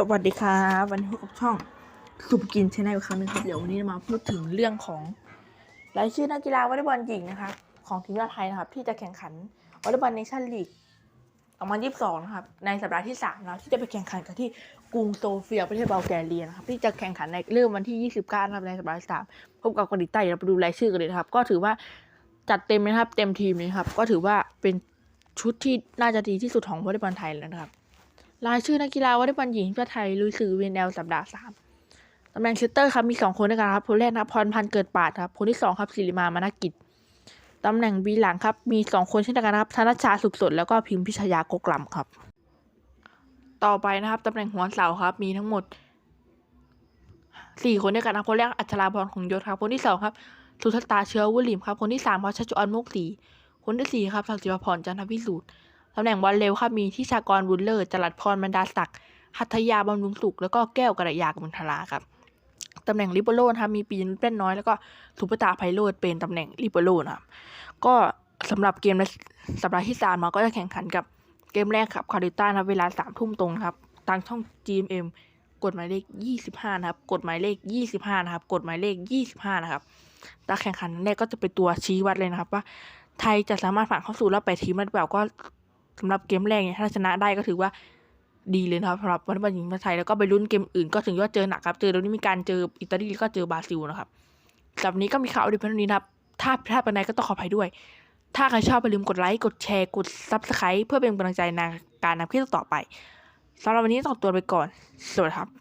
สวัสดีครับวันนี้พบกับช่องสุปกินชาแนลอีกครั้งหนึงครับเดี๋ยววันนี้มาพูดถึงเรื่องของรายชื่อนักกีฬาวอลเลย์บอลหญิงนะครับของทีมชาติไทยนะครับที่จะแข่งขันวอลเลย์บอลเนชั่นลีก2022นะครับในสัปดาห์ที่3นะที่จะไปแข่งขันกันที่กรุงโซเฟียประเทศบัลแกเรียนะครับที่จะแข่งขันในเริ่มวันที่ 29นะครับในสัปดาห์ที่3พบกับเกาหลีใต้เดี๋ยวเราไปดูรายชื่อกันเลยนะครับก็ถือว่าจัดเต็มนะครับเต็มทีมเลยครับก็ถือว่าเป็นชุดที่น่าจะดีที่สุดของวอลเลย์บอลไทยแล้วนะครับ รายชื่อนักกีฬาวอลเลย์บอลหญิงทีมชาติไทยลุยสื่อวีนแอลสัปดาห์สามตำแหน่งเซตเตอร์ครับมีสองคนด้วยกันครับ คนแรกนะครับพรพันธ์เกิดปาดครับ คนที่สองครับศิริมามานกิจ ตำแหน่งบีหลังครับ มีสองคนเช่นเดียวกันครับธนชาสุขสดแล้วก็พิมพิชยาโกกลัมครับ ต่อไปนะครับตำแหน่งหัวเสาครับ มีทั้งหมดสี่คนด้วยกันครับ คนแรกอัชราพรของยศครับ คนที่สองครับ สุทัตาเชื้อวุลิมครับ คนที่สามครับชัชจุออนมุกศรีคนที่สี่ครับสักดิ์ศิวพรจันทวิสูตร ตำแหน่งบอลเร็วครับมีที่ชากรบุญเลิศจรัดพรบรรดาศักดิ์หัตถยาบำรุงสุข แล้วก็แก้วกระยากมุนทลาครับตำแหน่งลิเบโรนะครับมีปีนเป็นน้อยแล้วก็สุปตาไพโรดเป็นตำแหน่งลิเบโรนะครับก็สำหรับเกมในสัปดาห์ที่สามมาก็จะแข่งขันกับเกมแรกครับคาริต้านะเวลาสามทุ่มตรงครับทางช่อง GMM กฎหมายเลข 25 นะครับ กฎหมายเลข 25 นะครับ กฎหมายเลข 25 นะครับกาแข่งขันแรกก็จะเป็นตัวชี้วัดเลยนะครับ ว่าไทยจะสามารถผ่านเข้าสู่รอบแปดทีมได้หรือเปล่าก็ สำหรับเกมแรกเนี่ยถ้าชนะได้ก็ถือว่าดีเลยนะครับสำหรับวอลเลย์บอลหญิงประเทศไทยแล้วก็ไปลุ้นเกมอื่นก็ถึงว่าเจอหนักครับ เจอแล้วนี้มีการเจออิตาลีก็เจอบราซิลนะครับสำหรับนี้ก็มีข่าวดีเพียงเท่านี้นะครับ ถ้าพลาดไปไหนก็ต้องขออภัยด้วย ถ้าใครชอบอย่าลืมกดไลค์ กดแชร์ กดซับสไครต์เพื่อเป็นกำลังใจในการนำคลิปต่อไปสำหรับวันนี้ต้องตัวไปก่อน สวัสดีครับ